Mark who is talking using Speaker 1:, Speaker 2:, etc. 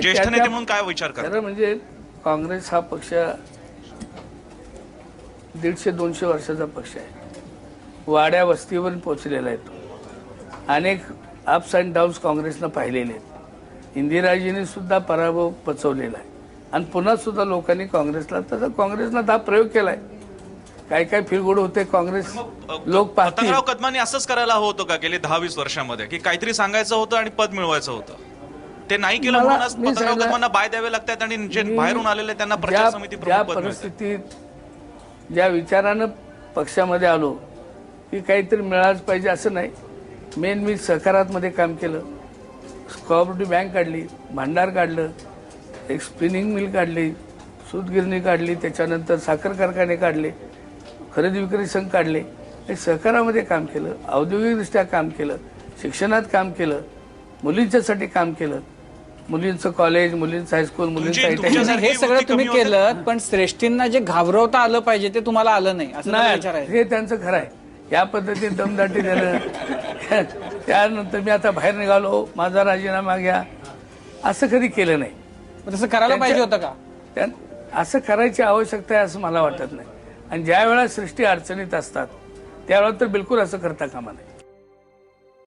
Speaker 1: ज्येष्ठ नेते म्हणून काय विचार करा
Speaker 2: म्हणजे काँग्रेस हा पक्ष दीडशे दोनशे वर्षाचा पक्ष आहे. वाड्या वस्तीवर पोचलेला आहे तो. अनेक अप्स अँड डाऊन्स काँग्रेसनं पाहिलेले आहेत. इंदिराजींनी सुद्धा पराभव पचवलेला आहे. आणि पुन्हा सुद्धा लोकांनी काँग्रेसला तसं काँग्रेसनं हा प्रयोग केलाय. काय काय फिरगुड होते काँग्रेस लोक पाहतील.
Speaker 1: पतंगराव कदमांनी असंच करायला हवं होतं का गेले दहा वीस वर्षामध्ये? की काहीतरी सांगायचं होतं आणि पद मिळवायचं होतं? ते नाही केलं म्हणूनच बाय द्यावे लागतात आणि जे बाहेरून आलेले त्यांना प्रचार समिती.
Speaker 2: परिस्थितीत ज्या विचारानं पक्षामध्ये आलो की काहीतरी मिळालंच पाहिजे असं नाही. मेन मी सहकारातमध्ये काम केलं. कोऑपरेटिव्ह बँक काढली भांडार काढलं एक स्पिनिंग मिल काढली सूतगिरणी काढली त्याच्यानंतर साखर कारखाने काढले खरेदी विक्री संघ काढले. हे सहकारामध्ये काम केलं औद्योगिकदृष्ट्या काम केलं शिक्षणात काम केलं मुलींच्यासाठी काम केलं. मुलींचं कॉलेज मुलींचं हायस्कूल मुलींचं
Speaker 1: तुमची-
Speaker 2: ITI.
Speaker 1: तुमच्या-
Speaker 3: हे सगळं तुम्ही
Speaker 1: कमी.
Speaker 3: केलं पण श्रेष्ठींना जे घाबरवता आलं पाहिजे ते तुम्हाला आलं नाही. असं
Speaker 2: नाही
Speaker 3: विचारायचं.
Speaker 2: हे त्यांचं खरं आहे. या पद्धतीने दमदाटी देणं. त्यानंतर मी आता बाहेर निघालो. माझा राजीनामा घ्या. असं कधी केलं नाही.
Speaker 3: मग तसं करायला पाहिजे होतं का?
Speaker 2: त्या असं करायची आवश्यकता आहे असं मला वाटत नाही. आणि ज्या वेळा सृष्टी अडचणीत असतात त्यावेळेला तर बिलकुल असं करता कामा नाही